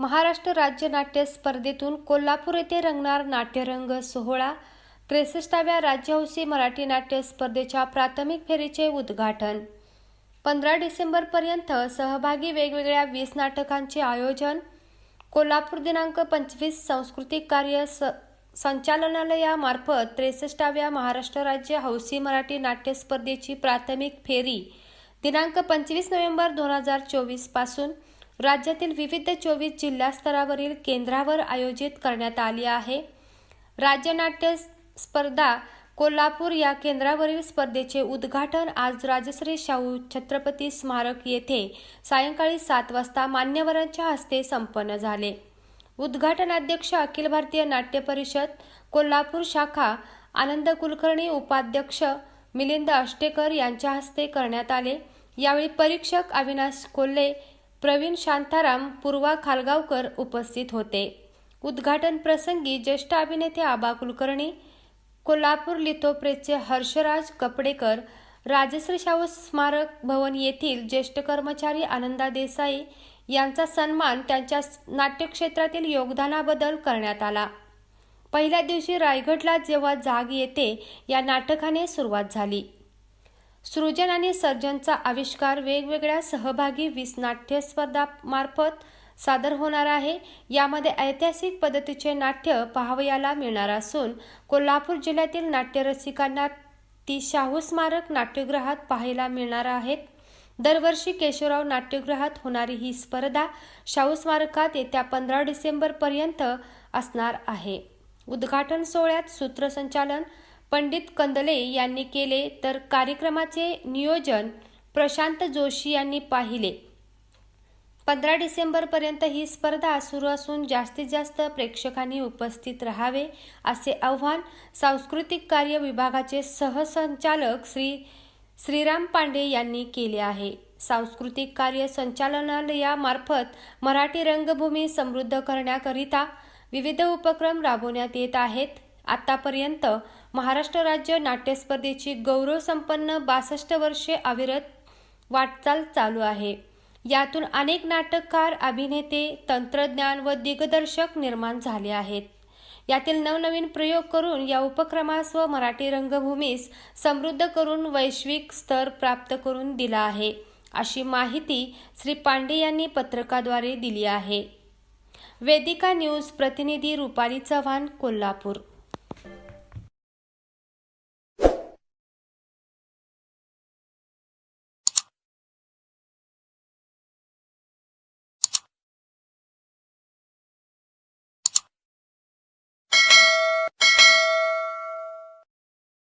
महाराष्ट्र राज्य नाट्य स्पर्धेतून कोल्हापूर येथे रंगणार नाट्यरंग सोहळा. त्रेसष्टाव्या राज्यहौसी मराठी नाट्य स्पर्धेच्या प्राथमिक फेरीचे उद्घाटन. पंधरा डिसेंबरपर्यंत सहभागी वेगवेगळ्या वीस नाटकांचे आयोजन. कोल्हापूर दिनांक पंचवीस सांस्कृतिक कार्य स संचालनालयामार्फत त्रेसष्टाव्या महाराष्ट्र राज्य हौसी मराठी नाट्य स्पर्धेची प्राथमिक फेरी. दिनांक पंचवीस नोव्हेंबर दोन हजार चोवीसपासून पासून राज्यातील विविध चोवीस जिल्हास्तरावरील केंद्रावर आयोजित करण्यात आली आहे. राज्यनाट्य स्पर्धा कोल्हापूर या केंद्रावरील स्पर्धेचे उद्घाटन आज राजश्री शाहू छत्रपती स्मारक येथे सायंकाळी सात वाजता मान्यवरांच्या हस्ते संपन्न झाले. उद्घाटनाध्यक्ष अखिल भारतीय नाट्य परिषद कोल्हापूर शाखा आनंद कुलकर्णी उपाध्यक्ष मिलिंद अष्टेकर यांच्या हस्ते करण्यात आले. यावेळी परीक्षक अविनाश कोल्हे प्रवीण शांताराम पूर्वा खालगावकर उपस्थित होते. उद्घाटन प्रसंगी ज्येष्ठ अभिनेते आबा कुलकर्णी कोल्हापूर लिथोप्रेसचे हर्षराज कपडेकर राजश्री शाहू स्मारक भवन येथील ज्येष्ठ कर्मचारी आनंदा देसाई यांचा सन्मान त्यांच्या नाट्यक्षेत्रातील योगदानाबद्दल करण्यात आला. पहिल्या दिवशी रायगडला जेव्हा जाग येते या नाटकाने सुरुवात झाली. सृजन आणि सर्जनचा आविष्कार वेगवेगळ्या सहभागी वीस नाट्य स्पर्धामार्फत सादर होणार आहे. यामध्ये ऐतिहासिक पद्धतीचे नाट्य पाहावयाला मिळणार असून कोल्हापूर जिल्ह्यातील नाट्यरसिकांना ती शाहू स्मारक नाट्यगृहात पाहायला मिळणार आहेत. दरवर्षी केशवराव नाट्यगृहात होणारी ही स्पर्धा शाहू स्मारकात येत्या पंधरा डिसेंबरपर्यंत असणार आहे. उद्घाटन सोहळ्यात सूत्रसंचालन पंडित कंदले यांनी केले तर कार्यक्रमाचे नियोजन प्रशांत जोशी यांनी पाहिले. पंधरा डिसेंबरपर्यंत ही स्पर्धा सुरू असून जास्तीत जास्त प्रेक्षकांनी उपस्थित राहावे असे आव्हान सांस्कृतिक कार्य विभागाचे सहसंचालक श्री श्रीराम पांडे यांनी केले आहे. सांस्कृतिक कार्य संचालनालयामार्फत मराठी रंगभूमी समृद्ध करण्याकरिता विविध उपक्रम राबवण्यात येत आहेत. आतापर्यंत महाराष्ट्र राज्य नाट्यस्पर्धेची गौरवसंपन्न बासष्ट वर्षे अविरत वाटचाल चालू आहे. यातून अनेक नाटककार अभिनेते तंत्रज्ञान व दिग्दर्शक निर्माण झाले आहेत. यातील नवनवीन प्रयोग करून या उपक्रमास व मराठी रंगभूमीस समृद्ध करून वैश्विक स्तर प्राप्त करून दिला आहे अशी माहिती श्री पांडे यांनी पत्रकाद्वारे दिली आहे. वेदिका न्यूज प्रतिनिधी रुपाली चव्हाण कोल्हापूर.